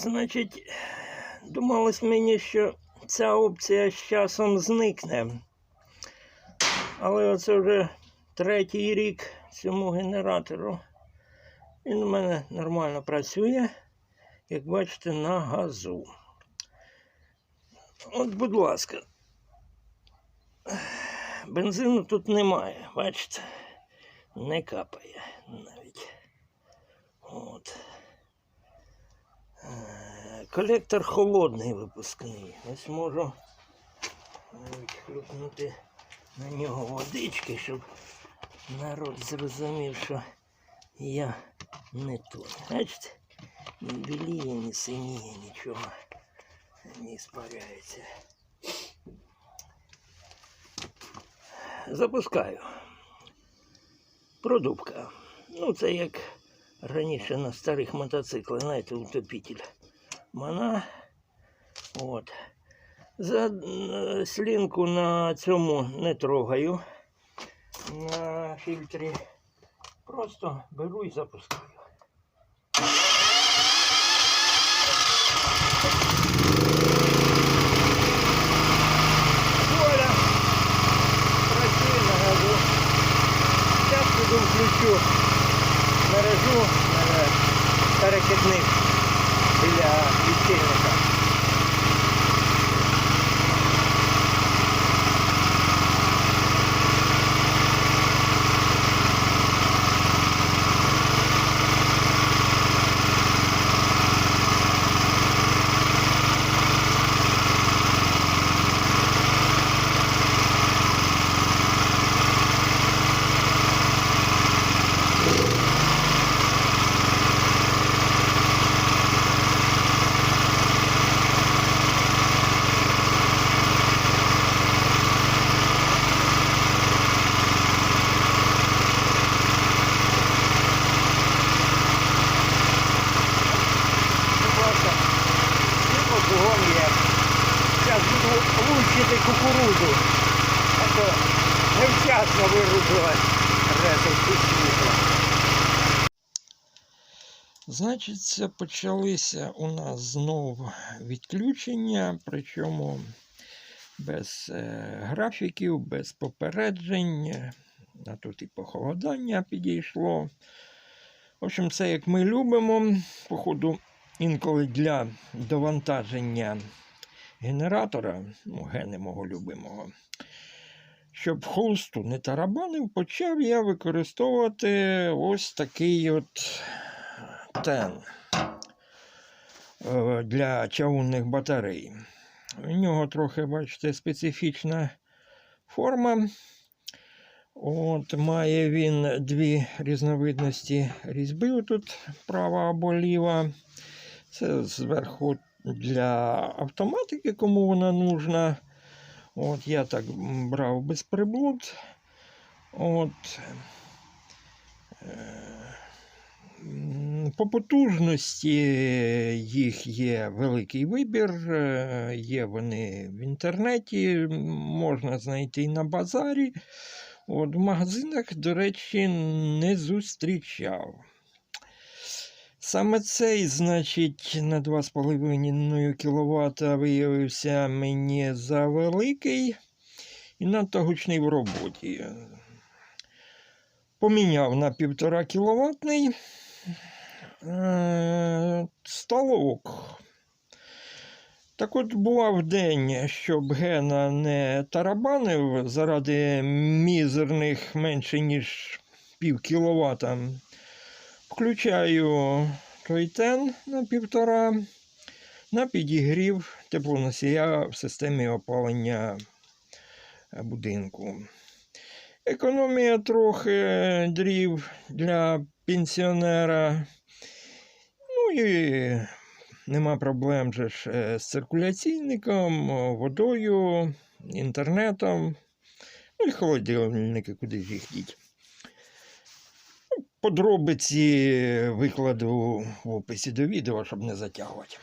Значить, думалось мені, що ця опція з часом зникне. Але оце вже третій рік цьому генератору. Він у мене нормально працює, як бачите, на газу. От, будь ласка. Бензину тут немає, бачите? Не капає навіть. От. Колектор холодний випускний. Ось можу навіть на нього водички, щоб народ зрозумів, що я не той. Бачите? Не біліє, не синіє, нічого не спаряється. Запускаю. Продувка. Ну, це як раніше на старих мотоциклах, знаєте, утопитель. Мана. От. За е, слінку на цьому не трогаю. На фільтрі. Просто беру і запускаю. Перекидних біля лічильника. Будь ласка, світло кругом є. Зараз лущити кукурудзу. А то невчасно вирубилась резерві світла. Значить, почалися у нас знову відключення, причому без е, графіків, без попереджень. А тут і похолодання підійшло. В общем, це як ми любимо. Походу, інколи для довантаження генератора, ну, гени мого любимого, щоб холсту не тарабанив, почав я використовувати ось такий от тен е, для чавунних батарей. У нього трохи, бачите, специфічна форма. От, має він дві різновидності різьби тут права або ліва. Це зверху для автоматики, кому вона нужна. От, я так брав без приблуд. От, е, по потужності їх є великий вибір, е, є вони в інтернеті, можна знайти і на базарі. От в магазинах, до речі, не зустрічав. Саме цей, значить, на 2,5 кВт виявився мені завеликий і надто гучний в роботі. Поміняв на 1,5 кВт. Е, Столовок. Так от бував день, щоб гена не тарабанив заради мізерних менше, ніж пів кіловата. Включаю Тойтен на півтора на підігрів теплоносія в системі опалення будинку. Економія трохи дрів для пенсіонера. Ну і нема проблем же ж е, з циркуляційником, водою, інтернетом. Ну і холодильники, куди їх діть. Подробиці викладу в описі до відео, щоб не затягувати.